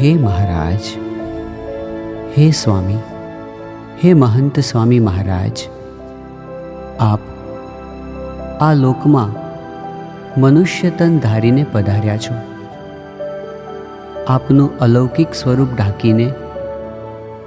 હે મહારાજ, હે સ્વામી, હે મહંત સ્વામી મહારાજ, આપ આ લોકમાં મનુષ્ય તન ધારીને પધાર્યા છો. આપનું અલૌકિક સ્વરૂપ ઢાંકીને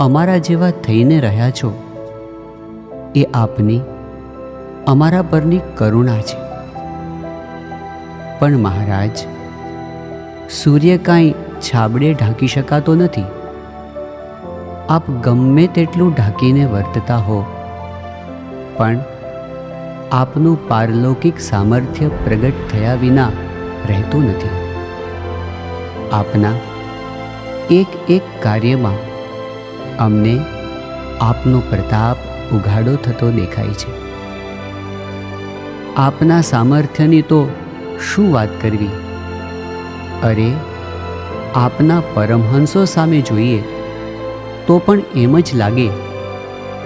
અમારા જેવા થઈને રહ્યા છો એ આપની, અમારા પરની કરુણા છે. પણ મહારાજ, સૂર્ય કાંઈ છાબડે ઢાંકી શકાતો નથી. આપ ગમે તેટલું ઢાંકીને વર્તતા હો, પણ આપનું પારલૌકિક સામર્થ્ય પ્રગટ થયા વિના રહેતું નથી. આપના એક એક કાર્યમાં અમને આપનો પ્રતાપ ઉઘાડો થતો દેખાય છે. આપના સામર્થ્યની તો શું વાત કરવી? અરે આપના પરમહંસો સામે જોઈએ, તો પણ એમ જ લાગે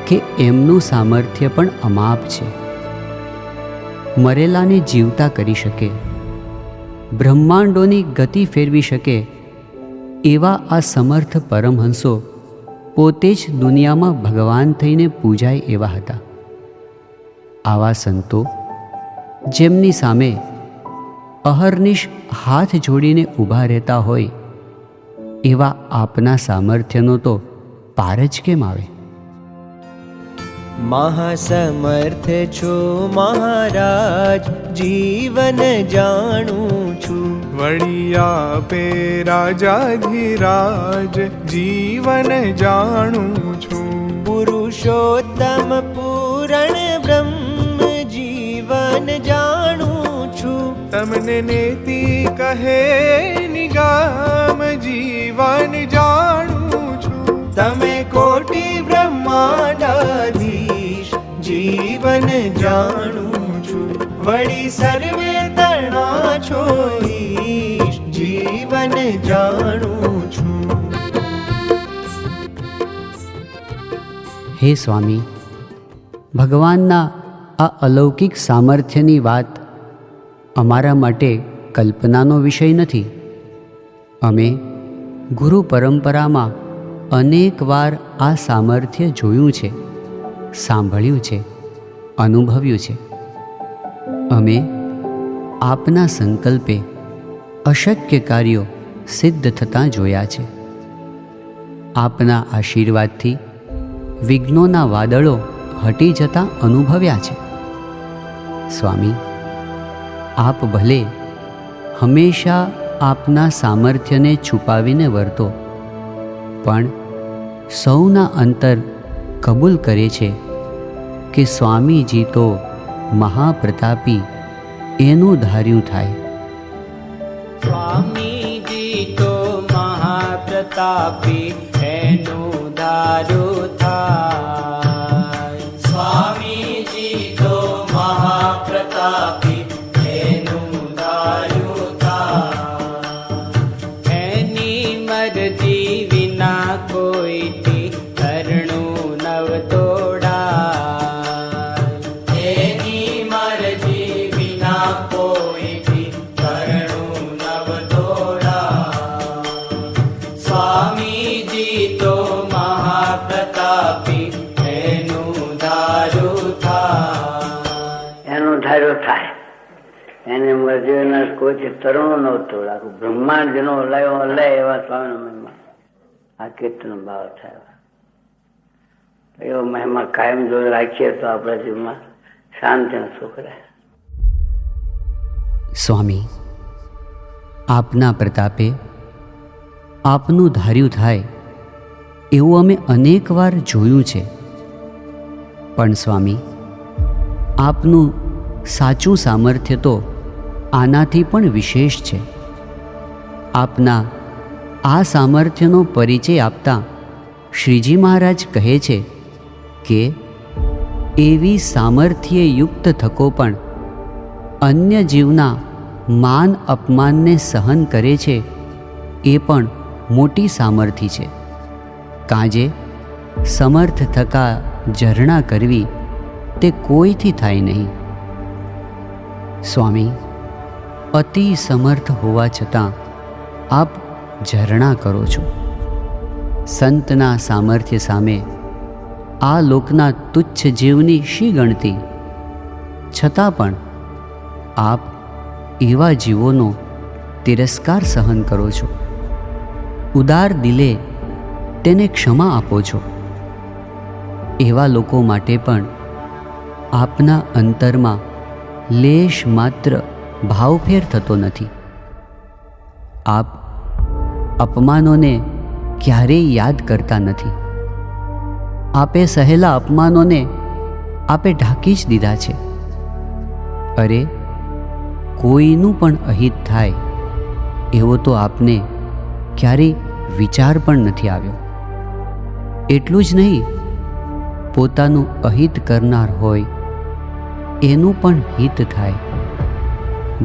કે એમનું સામર્થ્ય પણ અમાપ છે. મરેલાને જીવતા કરી શકે, બ્રહ્માંડોની ગતિ ફેરવી શકે, એવા આ સમર્થ પરમહંસો પોતે જ દુનિયામાં ભગવાન થઈને પૂજાય એવા હતા. આવા સંતો, જેમની સામે અહર્નિશ હાથ જોડીને ઊભા રહેતા હોય એવા આપના સામર્થ્યનો તો પાર જ કેમ આવે? મહાસમર્થ છો મહારાજ જીવન જાણું છું. વળિયા પે રાજાધિરાજ જીવન જાણું છું. પુરુષોત્તમ પૂરણ બ્રહ્મ જીવન જાણું તમને નેતી કહે નિગામ જીવન જાણું છું. તમે કોટી બ્રહ્માંડાધીશ જીવન જાણું છું. વળી સર્વે તણા છો જીવન જાણું છું. હે સ્વામી ભગવાનના આ અલૌકિક સામર્થ્યની વાત અમારા માટે કલ્પનાનો વિષય નથી. અમે ગુરુ પરંપરામાં અનેકવાર આ સામર્થ્ય જોયું છે, સાંભળ્યું છે, અનુભવ્યું છે. અમે આપના સંકલ્પે અશક્ય કાર્યો સિદ્ધ થતાં જોયા છે. આપના આશીર્વાદથી વિઘ્નોના વાદળો હટી જતાં અનુભવ્યા છે. સ્વામી આપ ભલે હંમેશા આપના સામર્થ્યને છુપાવીને વર્તો, પણ સૌના અંતર કબૂલ કરે છે કે સ્વામીજી તો મહાપ્રતાપી એનું ધાર્યું થાય. સ્વામીજી તો મહાપ્રતાપી એનું ધાર્યું થાય. સ્વામીજી તો મહાપ્રતાપી થાય થાય એને મરજીના કોઈ તરુણો નહોતો, આખું બ્રહ્માંડ જેનો લયો લય એવા સ્વામીનો મહિમા. આ કીર્તન ભાવ થયા. એવો મહિમા કાયમ જો રાખીએ તો આપણા જીવમાં શાંતિ સુખ રહે. સ્વામી, આપના પ્રતાપે આપનું ધાર્યું થાય એવું અમે અનેકવાર જોયું છે. પણ સ્વામી, આપનું સાચું સામર્થ્ય તો આનાથી પણ વિશેષ છે. આપના આ સામર્થ્યનો પરિચય આપતા શ્રીજી મહારાજ કહે છે કે, એવી સામર્થ્ય યુક્ત થકો પણ અન્ય જીવના માન અપમાનને સહન કરે છે, એ પણ મોટી સામર્થ્ય છે. કાજે સમર્થ થકા ઝરણા કરવી તે કોઈથી થાય નહીં. સ્વામી, અતિ સમર્થ હોવા છતાં આપ ઝરણા કરો છો. સંતના સામર્થ્ય સામે આ લોકના તુચ્છ જીવની શી ગણતી? છતાં પણ આપ એવા જીવોનો તિરસ્કાર સહન કરો છો. ઉદાર દિલે તેને ક્ષમા આપો છો. એવા લોકો માટે પણ આપના અંતરમાં લેશ માત્ર ભાવફેર થતો નથી. આપ અપમાનોને ક્યારેય યાદ કરતા નથી. આપે સહેલા અપમાનોને આપે ઢાંકી જ દીધા છે. અરે, કોઈનું પણ અહિત થાય, એવો તો આપને ક્યારેય વિચાર પણ નથી આવ્યો. એટલું જ નહીં, પોતાનું અહિત કરનાર હોય એનું પણ હિત થાય.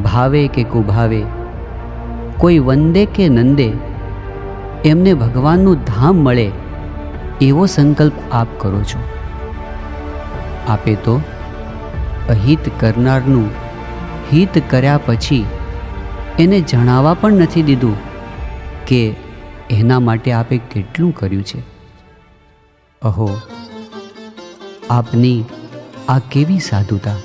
ભાવે કે કુભાવે, કોઈ વંદે કે નંદે, એમને ભગવાનનું ધામ મળે એવો સંકલ્પ આપ કરો છો. આપે તો અહિત કરનારનું હિત કર્યા પછી એને જણાવવા પણ નથી દીધું કે એના માટે આપે કેટલું કર્યું છે. અહો, આપની આ કેવી સાધુતા?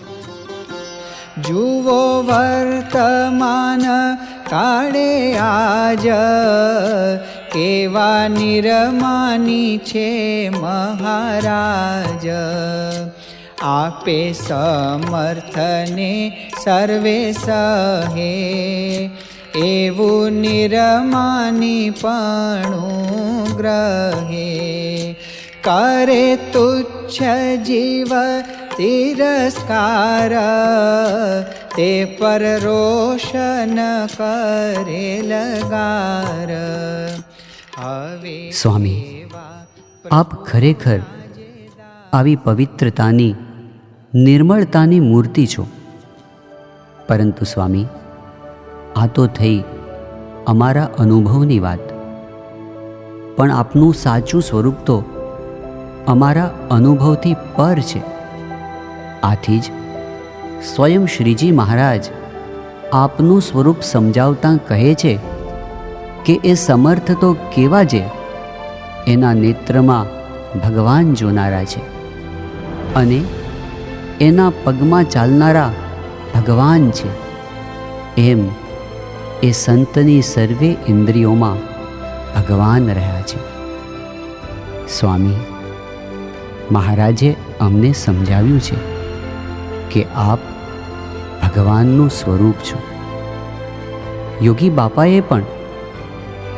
જુઓ વર્તમાન કાળે આજ, કેવા નિરમાની છે મહારાજ. આપે સમર્થને સર્વે સહે, એવું નિરમાની પણ ગ્રહે. કરે તુચ્છ જીવ તિરસ્કાર તે પર રોશન કરે લગાર હવે સ્વામી આપ ખરેખર આવી પવિત્રતાની નિર્મળતાની મૂર્તિ છો પરંતુ સ્વામી આ તો થઈ અમારા અનુભવની વાત પણ આપનું સાચું સ્વરૂપ તો અમારા અનુભવથી પર છે. આથી જ સ્વયં શ્રીજી મહારાજ આપનું સ્વરૂપ સમજાવતા કહે છે કે એ સમર્થ તો કેવા જે એના નેત્રમાં ભગવાન જોનારા છે અને એના પગમાં ચાલનારા ભગવાન છે. એમ એ સંતની સર્વે ઇન્દ્રિયોમાં ભગવાન રહ્યા છે. સ્વામી મહારાજે અમને સમજાવ્યું છે કે આપ ભગવાનનું સ્વરૂપ છો. યોગી બાપાએ પણ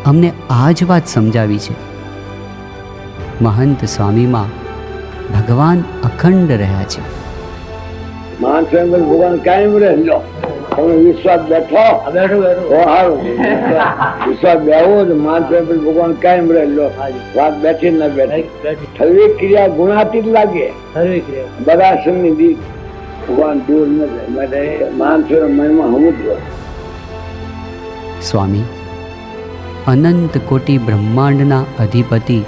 અમને આ જ વાત સમજાવી છે. મહંત સ્વામીમાં ભગવાન અખંડ રહ્યા છે. કાયમ રહે લો તમે વિશ્વાસ બેઠો? વિશ્વાસ બેવો જ માન ભગવાન કાયમ રહેલો વાત બેઠી ના બેઠી. થવી ક્રિયા ગુણાતીત લાગે. બધા સમની દી ભગવાન દૂર ન જાય માટે માન સ્વયં મહિમા સમજવો સ્વામી અનંત કોટી બ્રહ્માંડના અધિપતિ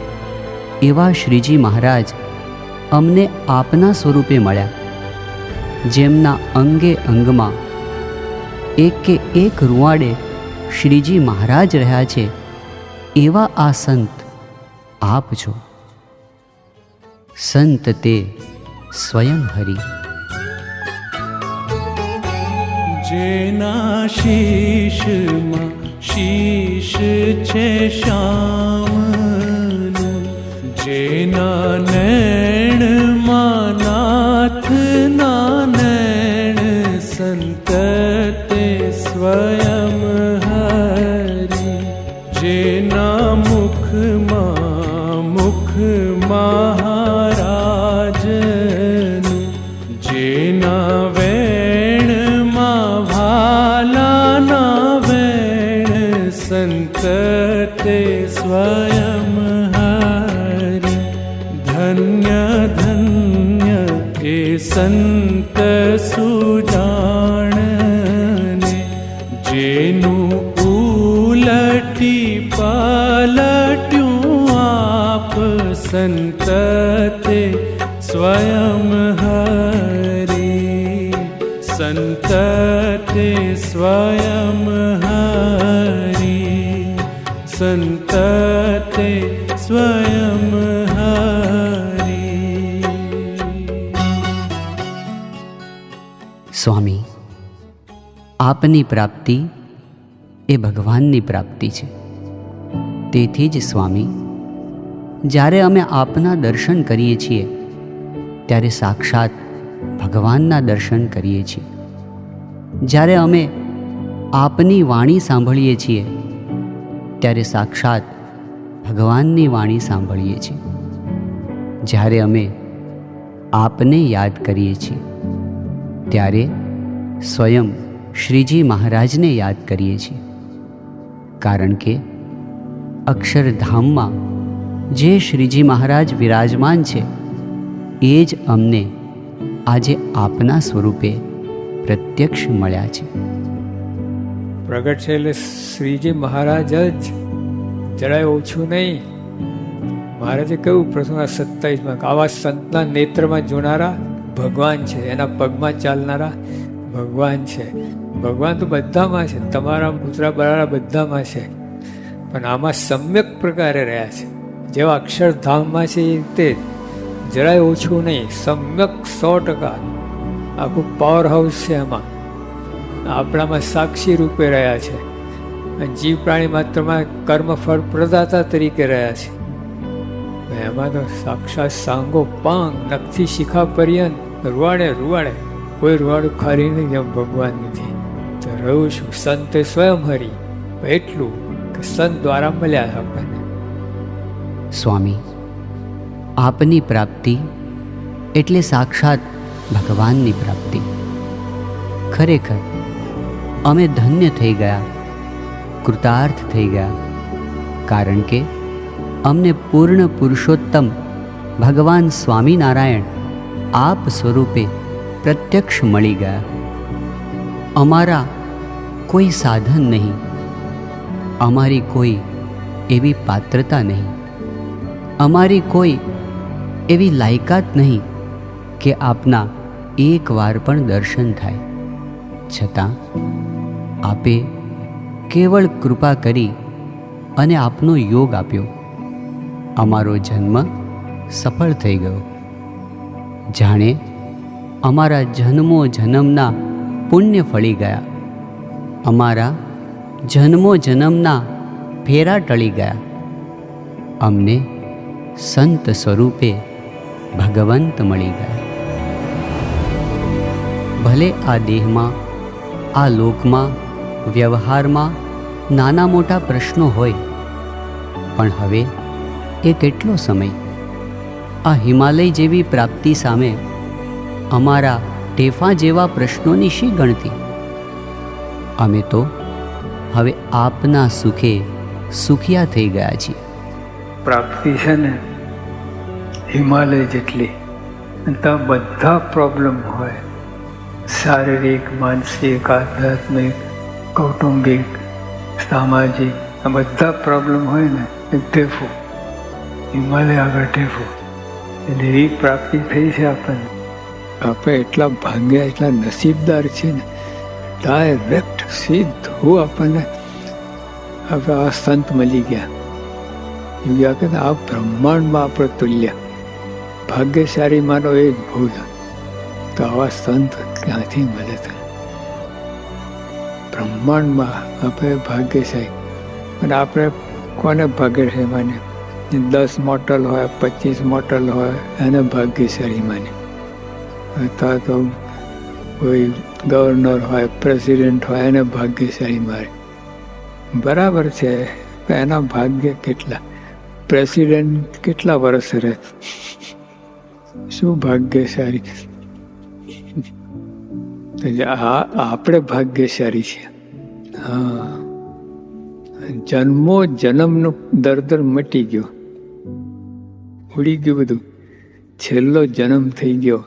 એવા શ્રીજી મહારાજ અમને આપના સ્વરૂપે મળ્યા જેમના અંગે અંગમાં એક કે એક રૂવાડે શ્રીજી મહારાજ રહ્યા છે. એવા આ સંત આપ છો. સંત તે સ્વયં હરી. જેના શીશમાં શીશ છે શ્યામનું, જેના નૈણમાં નાથના નૈણ સંત સ્વયં હરી જેના મુખમાં મુખ મહારાજનું જેના વેણમાં ભાલાના વેણ સંત તે સ્વયં હરિ, ધન્ય ધન્ય એ સંત संतते स्वयं हरि। संतते स्वयं हरि। संतते स्वयं हरि। સ્વામી આપની પ્રાપ્તિ એ ભગવાનની પ્રાપ્તિ છે તેથી જ સ્વામી જ્યારે અમે આપના દર્શન કરીએ છીએ, ત્યારે સાક્ષાત ભગવાનના દર્શન કરીએ છીએ. જ્યારે અમે આપની વાણી સાંભળીએ છીએ, ત્યારે સાક્ષાત ભગવાનની વાણી સાંભળીએ છીએ. જ્યારે અમે આપને યાદ કરીએ છીએ, ત્યારે સ્વયં શ્રીજી મહારાજને યાદ કરીએ છીએ. કારણ કે અક્ષરધામમાં જે શ્રીજી મહારાજ વિરાજમાન છે, એ જ અમને આજે આપના સ્વરૂપે પ્રત્યક્ષ મળ્યા છે. પ્રગટ છે એટલે શ્રીજી મહારાજ જ જરાય ઓછું નહીં. મહારાજે કહ્યું, પ્રથમ સત્તાવીસમાં આવા સંતના નેત્રમાં જોનારા ભગવાન છે, એના પગમાં ચાલનારા ભગવાન છે. ભગવાન તો બધામાં છે, તમારા પુતરા બરાડા બધામાં છે. પણ આમાં સમ્યક પ્રકારે રહ્યા છે. જેવા અક્ષરધામમાં છે તે જરાય ઓછું નહીં, સમ્યક સો ટકા. આખું પાવર હાઉસ છે એમાં આપણામાં સાક્ષી રૂપે રહ્યા છે. અને જીવ પ્રાણી માત્રમાં કર્મફળ પ્રદાતા તરીકે રહ્યા છે. એમાં તો સાક્ષાત સાંગો પાંગ, નખથી શિખા પર્યંત, રૂવાડે રૂવાડે. કોઈ રૂવાડું ખાલી નહીં, જેમ ભગવાન નથી. તો રહ્યું છું સંતે સ્વયં હરી. એટલું કે સંત દ્વારા મળ્યા આપણને. સ્વામી આપની પ્રાપ્તિ એટલે સાક્ષાત ભગવાનની પ્રાપ્તિ ખરેખર અમે ધન્ય થઈ ગયા કૃતાર્થ થઈ ગયા કારણ કે અમને પૂર્ણ પુરુષોત્તમ ભગવાન સ્વામિનારાયણ આપ સ્વરૂપે પ્રત્યક્ષ મળી ગયા અમારા કોઈ સાધન નહીં અમારી કોઈ એવી પાત્રતા નહીં અમારી કોઈ એવી લાયકાત નહીં કે આપના એકવાર પણ દર્શન થાય. છતાં આપે કેવળ કૃપા કરી અને આપનો યોગ આપ્યો. અમારો જન્મ સફળ થઈ ગયો. જાણે અમારા જન્મો જન્મના પુણ્ય ફળી ગયા. અમારા જન્મો જન્મના ફેરા ટળી ગયા. અમને સંત સ્વરૂપે ભગવંત મળી ગયા. ભલે આ દેહમાં, આ લોકમાં, વ્યવહારમાં નાના મોટા પ્રશ્નો હોય, પણ હવે એ કેટલો સમય? આ હિમાલય જેવી પ્રાપ્તિ સામે અમારા ટેફા જેવા પ્રશ્નોની શી ગણતી? અમે તો હવે આપના સુખે સુખિયા થઈ ગયા છીએ. પ્રાપ્તિ છે ને હિમાલય જેટલી. ત્યાં બધા પ્રોબ્લેમ હોય. શારીરિક, માનસિક, આધ્યાત્મિક, કૌટુંબિક, સામાજિક, આ બધા પ્રોબ્લેમ હોય ને, એ ટેફું હિમાલય આગળ ટેફું એટલે એ પ્રાપ્તિ થઈ છે આપણને. આપણે એટલા ભાગ્યા, એટલા નસીબદાર છીએ ને ડાયરેક્ટ સીધું આપણને, આપણે આ સંત મળી ગયા. આ કે આ બ્રહ્માંડમાં આપણે તુલ્ય. ભાગ્યશાળી માનો એ ભૂલ તો આવા સંત ક્યાંથી મળે છે? બ્રહ્માંડમાં આપણે ભાગ્યશાળી. અને આપણે કોને ભાગ્યશાળી માને દસ મોટલ હોય, પચીસ મોટલ હોય, એને ભાગ્યશાળી માને અથવા તો કોઈ ગવર્નર હોય, પ્રેસિડેન્ટ હોય, એને ભાગ્યશાળી મારે. બરાબર છે એના ભાગ્ય કેટલા? પ્રેસિડેન્ટ કેટલા વર્ષ રહે? શું ભાગ્યશાળી? આપણે ભાગ્યશાળી છે. હા. જન્મો જન્મનો દર્દર મટી ગયો. ઉડી ગયું બધું. છેલ્લો જન્મ થઈ ગયો.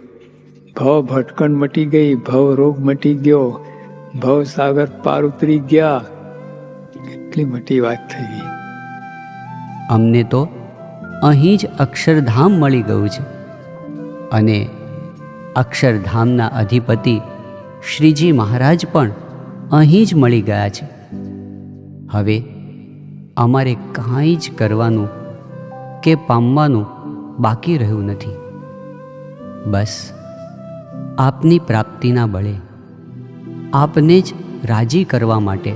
ભવ ભટકણ મટી ગઈ, ભવ રોગ મટી ગયો. ભવ સાગર પાર ઉતરી ગયા. એટલી મોટી વાત થઈ ગઈ. અમને તો અહીં જ અક્ષરધામ મળી ગયું છે. અને અક્ષરધામના અધિપતિ શ્રીજી મહારાજ પણ અહીં જ મળી ગયા છે. હવે અમારે કાંઈ જ કરવાનું કે પામવાનું બાકી રહ્યું નથી. બસ આપની પ્રાપ્તિના બળે આપને જ રાજી કરવા માટે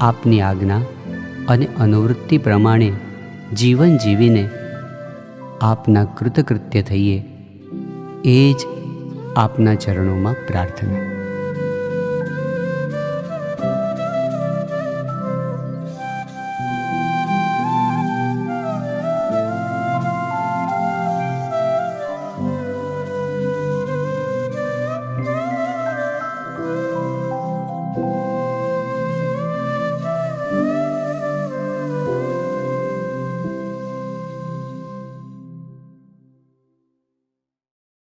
આપની આજ્ઞા અને અનુવૃત્તિ પ્રમાણે જીવન જીવીને આપના કૃતકૃત્ય થઈએ. એ જ આપના ચરણોમાં પ્રાર્થના.